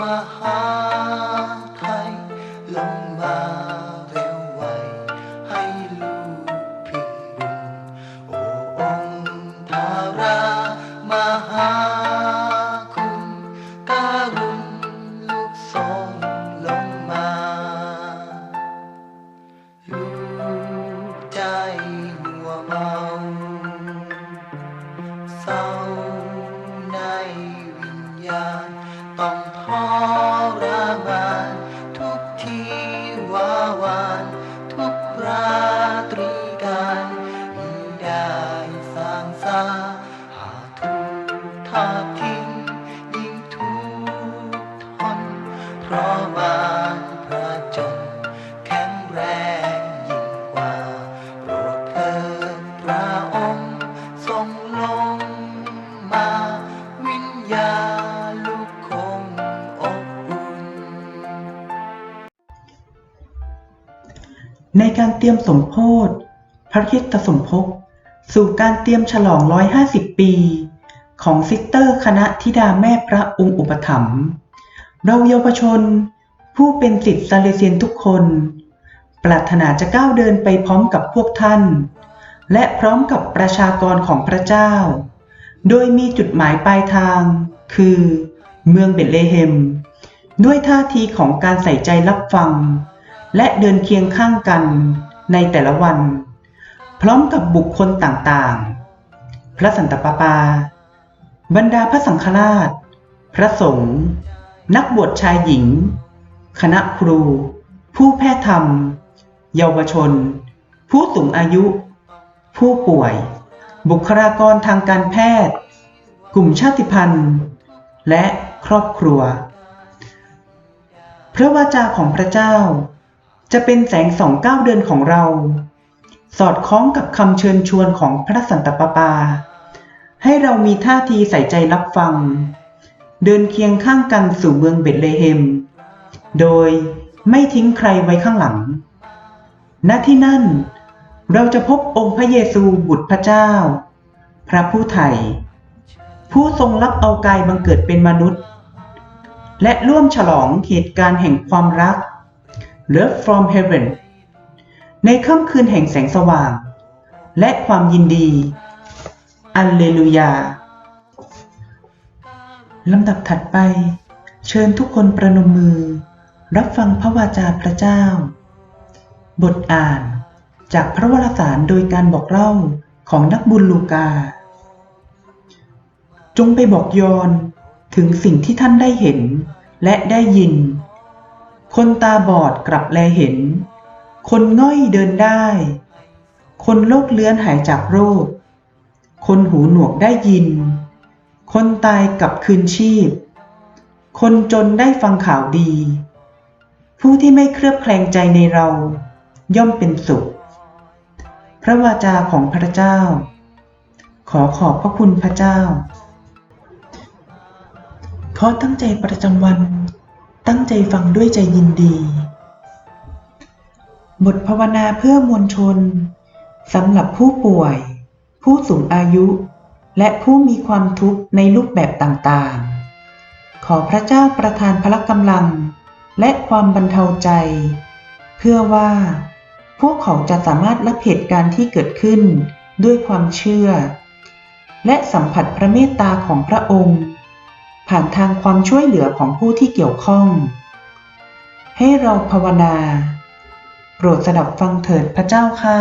มหาไทยลงมาเร็วไว ให้ลูกพิมพ์บุญโอ้องค์ทารามหาคุณการุณลูกทรงลงมา ลูกใจ ในการเตรียมสมโพธิพระคิตสมภพสู่การเตรียมฉลอง 150 ปี ของซิสเตอร์คณะธิดาแม่พระองค์อุปถัมภ์เราเยาวชน ผู้เป็นสิทธิซาเลเซียนทุกคน ปรารถนาจะก้าวเดินไปพร้อมกับพวกท่าน และพร้อมกับประชากรของพระเจ้า โดยมีจุดหมายปลายทาง คือ เมืองเบธเลเฮม ด้วยท่าทีของการใส่ใจรับฟัง และเดินเคียงข้างกันในแต่ละวัน พร้อมกับบุคคลต่างๆ พระสันตะปาปา บรรดาพระสังฆราช พระสงฆ์นักบวชชายหญิง คณะครู ผู้แพทย์ธรรม เยาวชน ผู้สูงอายุ ผู้ป่วย บุคลากรทางการแพทย์ กลุ่มชาติพันธุ์ และครอบครัว พระวาจาของพระเจ้า จะเป็นแสงสองก้าวเดินของเรา สอดคล้องกับคำเชิญชวนของพระสันตะปาปา ให้เรามีท่าทีใส่ใจรับฟัง เดินเคียงข้างกันสู่เมืองเบธเลเฮม โดยไม่ทิ้งใครไว้ข้างหลัง ณ ที่นั่น เราจะพบองค์พระเยซูบุตรพระเจ้า พระผู้ไถ่ผู้ทรงรับเอากายบังเกิดเป็นมนุษย์ และร่วมฉลองเหตุการณ์แห่งความรัก Love from Heaven ในค่ำคืนแห่งแสงสว่าง และความยินดีอัลเลลูยาลำดับถัดไป เชิญทุกคนประนมมือ รับฟังพระวาจาพระเจ้า บทอ่านจากพระวรสารโดยการบอกเล่าของนักบุญลูกา จงไปบอกยอนถึงสิ่งที่ท่านได้เห็นและได้ยิน คนตาบอดกลับแลเห็น คนง่อยเดินได้ คนโรคเลื้อนหายจากโรค คนหูหนวกได้ยิน คนตายกลับคืนชีพ คนจนได้ฟังข่าวดี ผู้ที่ไม่เคลือบแคลงใจในเรา ย่อมเป็นสุข พระวาจาของพระเจ้า ขอขอบพระคุณพระเจ้าขอตั้งใจประจำวัน ตั้งใจฟังด้วยใจยินดี บทภาวนาเพื่อมวลชนสำหรับผู้ป่วย ผู้สูงอายุ และผู้มีความทุกข์ในรูปแบบต่างๆ ขอพระเจ้าประทานพละกำลัง และความบรรเทาใจ เพื่อว่า พวกเขาจะสามารถรับเหตุการณ์ที่เกิดขึ้นด้วยความเชื่อ และสัมผัสพระเมตตาของพระองค์ ผ่านทางความช่วยเหลือของผู้ที่เกี่ยวข้อง ให้เราภาวนา โปรดสดับฟังเถิดพระเจ้าค่า